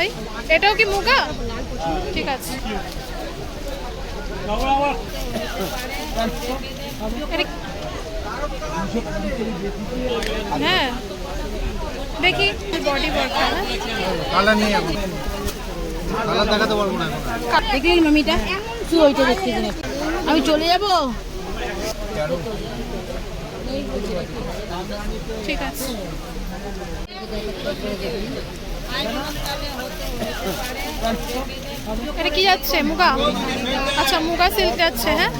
দেখাই এটাও কি মুগা? ঠিক আছে। হ্যাঁ। দেখি বডি হ্যাঁ? কালার নেই এখন। কালার দেখাতে পারব না এখন। দেখলি মামিটা। তুই ওইটা দেখতে দিন আমি চলে যাব? ঠিক আছে। এটা কি যাচ্ছে? মুগা? আচ্ছা মুগা সিল্ক যাচ্ছে হ্যাঁ?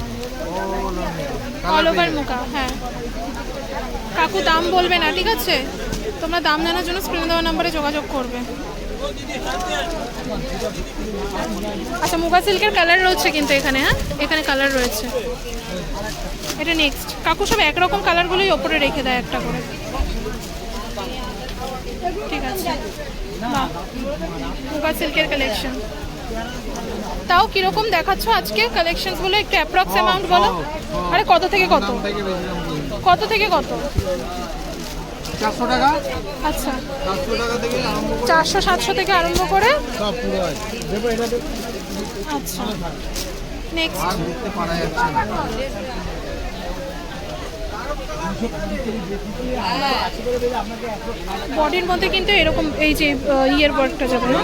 অল ওভার মুগা হ্যাঁ। কাকু, দাম বলবে না, ঠিক আছে? তোমরা দাম জানার জন্য স্ক্রিনে দেওয়া নাম্বারে যোগাযোগ করবে। আচ্ছা মুগা সিল্কের কালার রয়েছে কিন্তু এখানে হ্যাঁ? এখানে কালার রয়েছে। এটা নেক্সট কাকু, সব একরকম কালারগুলোই ওপরে রেখে দেয় একটা করে। ঠিক আছে। মুগা সিল্কের কালেকশন তাও কীরকম দেখাচ্ছ আজকে কালেকশনগুলো একটু অ্যাপ্রক্স অ্যামাউন্ট বলো। আরে কত থেকে কত? থেকে বলি কত থেকে কত? চারশো টাকা। আচ্ছা। চারশো সাতশো থেকে আরম্ভ করে? আচ্ছা। নেক্সট আর দেখতে পারা যাচ্ছে না বডির মধ্যে কিন্তু এরকম এই যে ইয়ের ওয়ার্কটা যাবে না?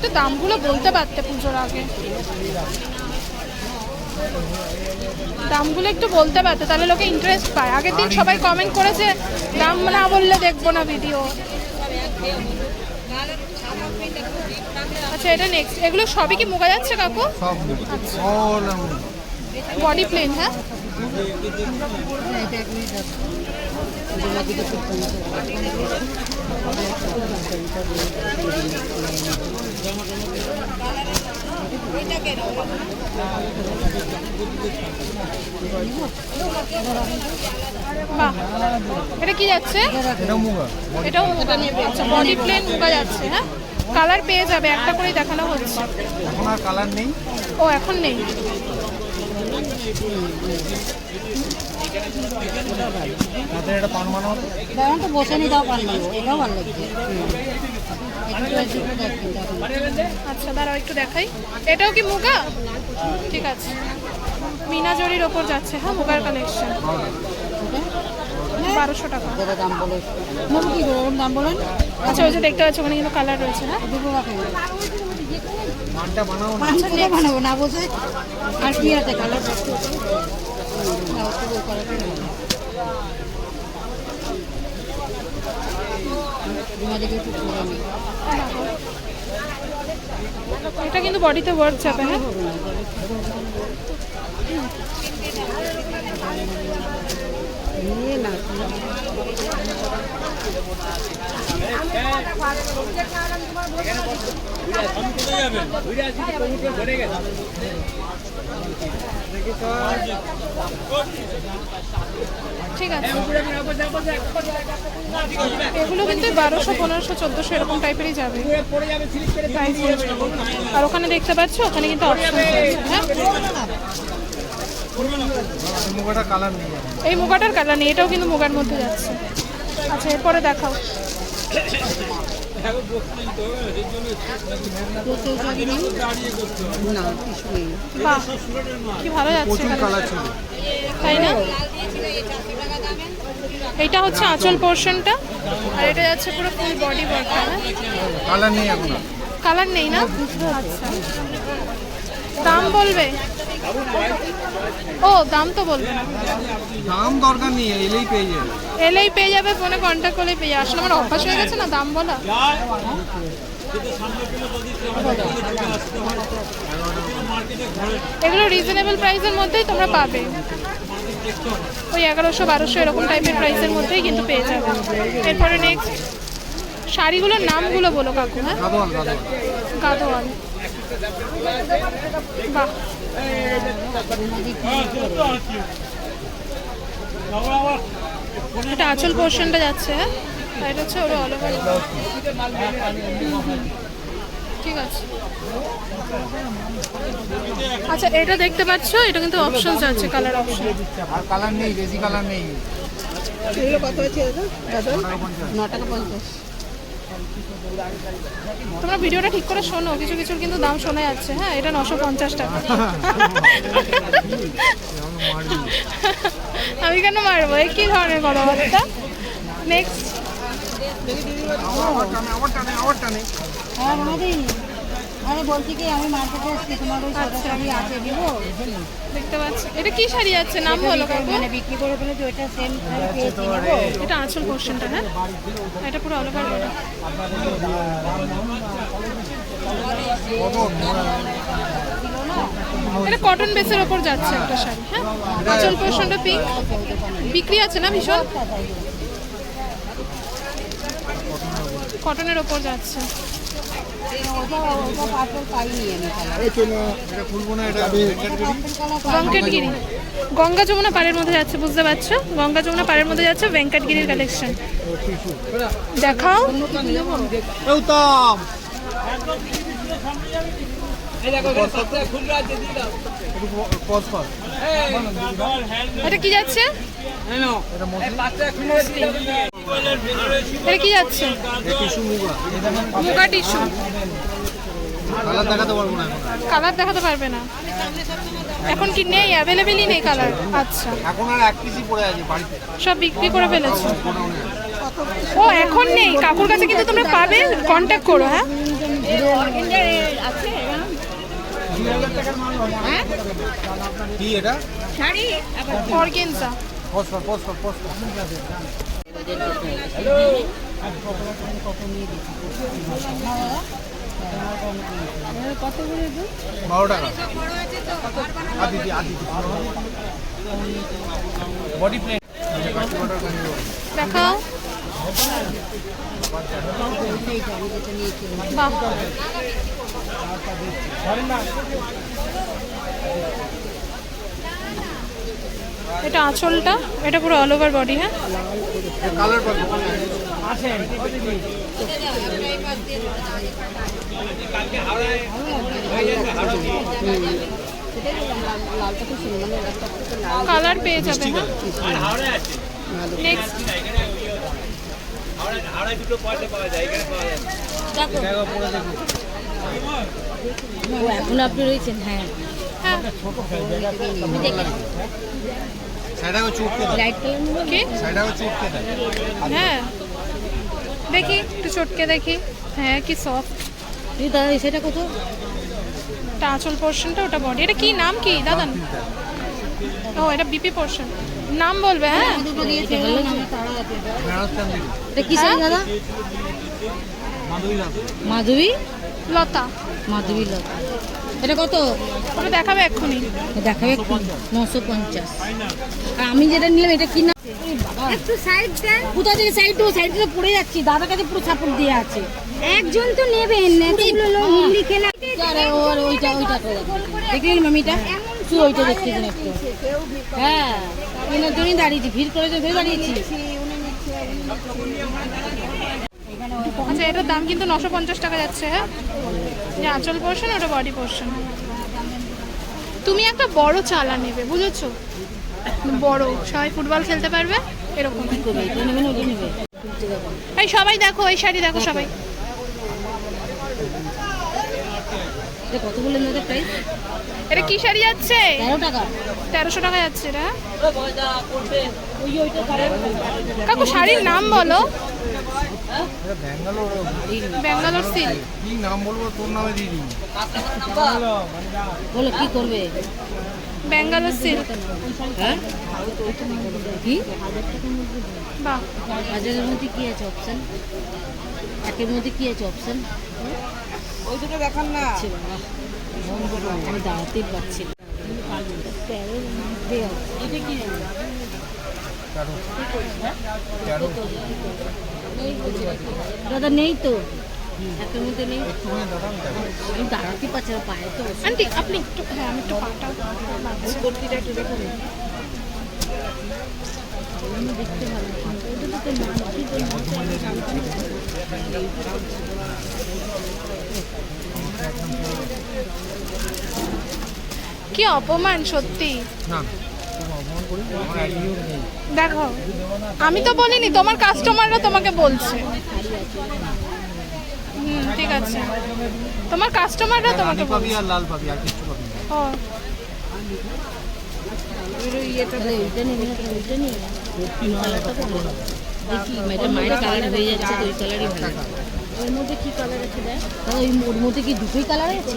তো দামগুলো বলতে পারতে পুজোর আগে। দামগুলো একটু বলতে পারতে, তাহলে লোকে ইন্টারেস্ট পায়। আগের দিন সবাই কমেন্ট করেছে, দাম না বললে দেখব না ভিডিও আচ্ছা এটা নেক্সট এগুলো সবই কি মুগা যাচ্ছে কাকু? বডি প্লেন হ্যাঁ? বাহ। এটা কি যাচ্ছে? এটা এটাও মুগা। আচ্ছা বডি প্লেন মুগা যাচ্ছে হ্যাঁ? কালার পেয়ে যাবে একটা করেই দেখানো হচ্ছে। এখন আর কালার নেই। ও এখন নেই। করে। আচ্ছা দাঁড়াও একটু দেখাই। এটাও কি মুগা? ঠিক আছে। মিনা জরির ওপর যাচ্ছে হ্যাঁ মুগার কালেকশন বারোশো টাকা। দাম বলে করে ওরকম দাম বলেন। আচ্ছা ওই যে দেখতে পাচ্ছ ওখানে কিন্তু কালার রয়েছে হ্যাঁ দুটো রাখেন বানাবো না। না বসে আর কি আছে কালার না এটা কিন্তু বডিতে ওয়ার্ক যাবে হ্যাঁ? না ঠিক আছে এগুলো কিন্তু বারোশো, পনেরোশো, চোদ্দোশো এরকম টাইপেরই যাবে। আর ওখানে দেখতে পাচ্ছ, ওখানে কিন্তু অপশন হ্যাঁ? এই মুগাটার কালার নেই এটাও কিন্তু মুগার মধ্যে যাচ্ছে। আচ্ছা এরপরে দেখাও। কি ভালো যাচ্ছে তাই না? এটা হচ্ছে আঁচল পোর্শনটা আর এটা যাচ্ছে পুরো ফুল বডি ওয়ার্কটা কালার নেই এখন কালার নেই না? আচ্ছা। দাম বলবে? ও দাম তো বলবে না। দাম দরকার নেই এলেই পেয়ে যাবে। এলেই পেয়ে যাবে ফোনে কন্ট্যাক্ট করলেই পেয়ে যাবে। আসলে আমার অভ্যাস হয়ে গেছে না দাম বলা। এগুলো রিজনেবল প্রাইসের মধ্যেই তোমরা পাবে। ওই এগারোশো বারোশো এরকম টাইপের প্রাইসের মধ্যেই কিন্তু পেয়ে যাবে। এরপরে নেক্সট শাড়িগুলোর নামগুলো বলো কাকু হ্যাঁ? গাদোয়াল। এটা আঁচল পোর্শনটা যাচ্ছে হ্যাঁ? আর এটা হচ্ছে ওরা অল ওভার ঠিক আছে। আচ্ছা এটা দেখতে পাচ্ছ? এটা কিন্তু অপশনস আছে কালার অপশন আর কালার নেই বেশি কালার নেই। এগুলো কত আছে দাদা? ন টাকা পঞ্চাশ। তোমরা ভিডিওটা ঠিক করে শোনো কিছু কিছুর কিন্তু দাম শোনা যাচ্ছে। হ্যাঁ এটা নশো পঞ্চাশ টাকা। আমি কেন মারবো? এই কি ধরনের কথাবার্তা? নেক্সট রমাদি আরে বলছি কি আমি মার্কেটে আসছি তোমার ওই সাদা শাড়ি আছে দিব? দেখতে পাচ্ছি। এটা কি শাড়ি আছে? নাম বলো কাকু। মানে বিক্রি করে ফেলেছি ওইটা সেম শাড়ি পেয়েছি নেব। এটা আঁচল পোর্শনটা হ্যাঁ? এটা পুরো অল ওভার বডি এটা কটন বেসের ওপর যাচ্ছে একটা শাড়ি হ্যাঁ? আঁচল পোর্শনটা পিঙ্ক বিক্রি আছে না ভীষণ? কটনের ওপর যাচ্ছে। গঙ্গা যমুনা পাড়ের মধ্যে যাচ্ছে, বুঝতে পারছ? গঙ্গা যমুনা পাড়ের মধ্যে যাচ্ছে ভেঙ্কটগিরির কালেকশন দেখাও। এটা কি যাচ্ছে? এটা কি যাচ্ছে? মুগা টিস্যু। কালার দেখাতে পারব না কালার দেখাতে পারবে না। এখন কি নেই? অ্যাভেলেবেলই নেই কালার? আচ্ছা। এখন আর এক পিসই পড়ে আছে বাড়িতে। সব বিক্রি করে ফেলেছো? ও এখন নেই। কাকুর কাছে কিন্তু তোমরা পাবে। কন্ট্যাক্ট করো হ্যাঁ? কি এটা? Organza. Pause pause pause pause pause কত করে বারো টাকা আদি দি আদি বডি প্লেট দেখাও বাহ এটা আঁচলটা এটা পুরো অল ওভার বডি হ্যাঁ? কালার পেয়ে যাবে হ্যাঁ? নেক্সট এখন আপনি রয়েছেন হ্যাঁ। হ্যাঁ হ্যাঁ। দেখি একটু চটকে দেখি। হ্যাঁ কি সফট দাদা সেটা কত এটা আঁচল পোর্শনটা ওটা বডি এটা কি? নাম কি? দাদা? ও এটা বিপি পোর্শন নাম বলবে হ্যাঁ? দুটো দিয়েছে এটা কি শাড়ি দাদা? মাধুরী মাধবী লতা। মাধবী লতা। এটা কত? ওটা দেখাবে এক্ষুনি। দেখাবে নশো পঞ্চাশ। আর আমি যেটা নিলাম এটা কি না? একটু সাইড দেন। কোথা থেকে সাইড থেকে পড়ে যাচ্ছি দাদার কাছে পুরো সাপোর্ট দিয়ে আছে। একজন তো নেবেন লোক খেলা। ওর ওইটা ওইটা দেখলেন মামিটা তুই ওইটা দেখতে একটু। হ্যাঁ জন্যই দাঁড়িয়েছি ভিড় করেছে ধরে দাঁড়িয়েছি। আচ্ছা এটার দাম কিন্তু নশো পঞ্চাশ টাকা যাচ্ছে। হ্যাঁ যে আঁচল পোর্শন ওটা বডি পোর্শন তুমি একটা বড় চালা নেবে বুঝেছ? বড় সবাই ফুটবল খেলতে পারবে এরকম। এই সবাই দেখো এই শাড়ি দেখো সবাই। এটা কত প্রাইস এটা কি শাড়ি যাচ্ছে? তেরো টাকা। তেরোশো টাকা যাচ্ছে এটা। কাকু শাড়ির নাম বলো। ব্যাঙ্গালোর সিল্ক কি নাম বলব তোর নামে দিয়ে দিই বলো কি করবে ব্যাঙ্গালোর সিল্ক হ্যাঁ কি? বাহ। হাজারের মধ্যে কি আছে অপশন একের মধ্যে কি আছে অপশন ওই দুটো দেখান না আমি দাঁড়াতেই পারছি না। দাদা নেই তো। মধ্যে নেই। দাদা আমি দেখাবো। দাঁড়াতে পারছি না পায়ে তো আন্টি আপনি একটু হ্যাঁ আমি একটু পাটা কুর্তিটা একটু দেখুন। দেখতে ভালো ওটা তো নাম কি তোর নাম? কি অপমান সত্যি। না। দেখো আমি তো বলিনি তোমার কাস্টমাররা তোমাকে বলছে। হুম ঠিক আছে। তোমার কাস্টমাররা তোমাকে রানী পাবি বলছে। আর লাল পাবি আর কিছু পাবি ও। দেখি এটা মায়ের কালার হয়ে যাচ্ছে ওই কালারই ভালো ওর মধ্যে কি কালার আছে দেখ? তাহলে ওই ওর মধ্যে কি দুটোই কালার আছে?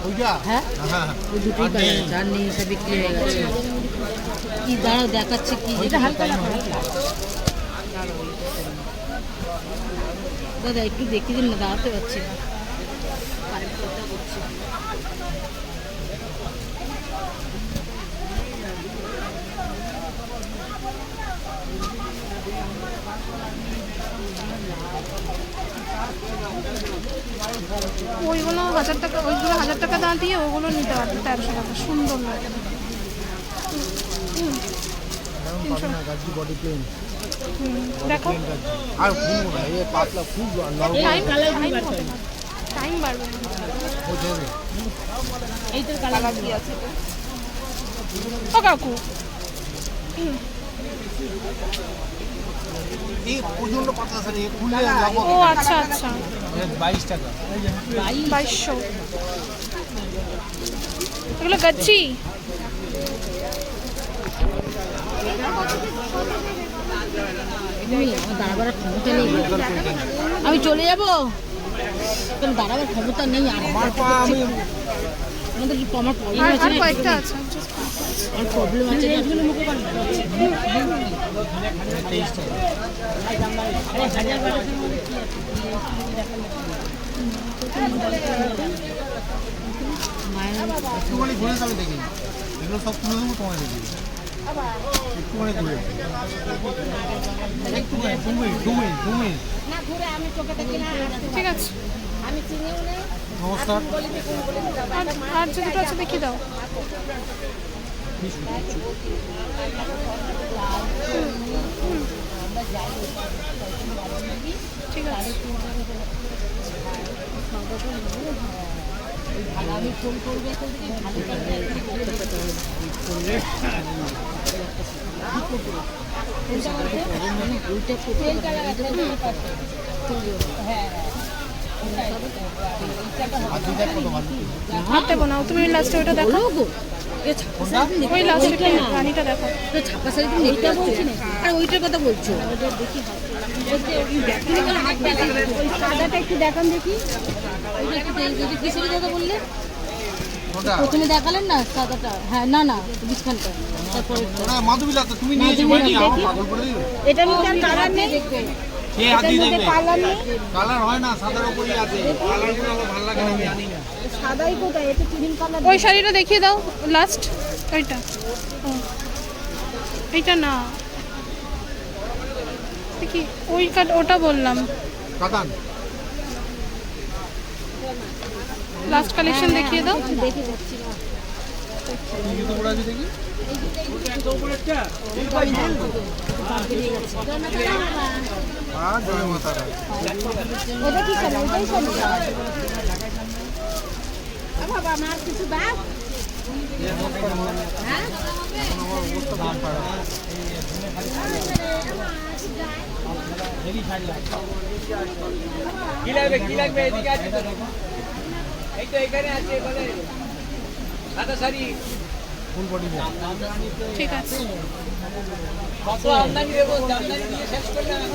হ্যাঁ হ্যাঁ ওই দুটোই আর কালার নেই। আছে আর নেই সব বিক্রি হয়ে গেছে কি দাঁড়াও দেখাচ্ছে কি এটা হালকা দাদা একটু দেখে দিন না দাঁড়াতে পারছি না কারেন্ট করতে করছি ওইগুলো হাজার টাকা, ওইগুলো হাজার টাকা দাম দিয়ে ওগুলো নিতে পারবে, তেরোশো টাকা। সুন্দর লাগে। দেখো। আর এই ও কাকু। ও আচ্ছা আচ্ছা। বাইশ টাকা। বাইশশো। এগুলো গাচ্ছি? দাঁড়াবার ক্ষমতা নেই। আমি চলে যাব? দাঁড়াবার ক্ষমতা নেই আমার আমাদের আমার কয়েকটা আছে একটুখানি ঘুরে যাবে দেখি এগুলো সব তুলে দেবো তোমায় দেখি একটুখানি ঘুরে ঠিক আছে নমস্কার আর দেখিয়ে দাও। ঠিক দেবো না তুমি লাস্টে ওটা দেখো ওই লাস্টে রানীটা দেখো। ছাপা শাড়ি তুমি দেখতে বলছি না। আর ওইটার কথা বলছো? সাদাটা একটু দেখান দেখি। ওইটা একটু দেখ- ওইটা কিসের কথা বললে? প্রথমে দেখালেন না সাদাটা? হ্যাঁ না না বিস্কানটা তারপরে তুমি এটার মধ্যে আর কালার নেই? নেই? হয় না সাদার উপরই আছে। কালারগুলো আমার ভালো লাগে না আমি জানি না। সাদাই কোথায়? এটা ক্রিম কালার? ওই শাড়িটা দেখিয়ে দাও লাস্ট ওইটা ও এইটা না। দেখি ওই কাট ওটা বললাম। কাতান। লাস্ট কালেকশন দেখিয়ে দাও। দেখে যাচ্ছি পরে আছি দেখি মাতারা ওটা কি শাড়ি। বাবা আমার কিছু বাদ আমার অবস্থা দাম খারাপ কি লাগবে কি লাগবে এদিকে আছে তো? এই তো এখানে আছে বলে। সাদা শাড়ি ফুল বডি ঠিক আছে।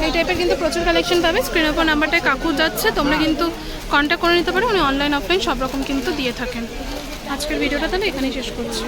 এই টাইপের কিন্তু প্রচুর কালেকশন পাবে। স্ক্রিনের উপর নাম্বারটায় কাকু যাচ্ছে, তোমরা কিন্তু কন্ট্যাক্ট করে নিতে পারো। উনি অনলাইন অফলাইন সব রকম কিন্তু দিয়ে থাকেন। আজকের ভিডিওটা তাহলে এখানেই শেষ করছি।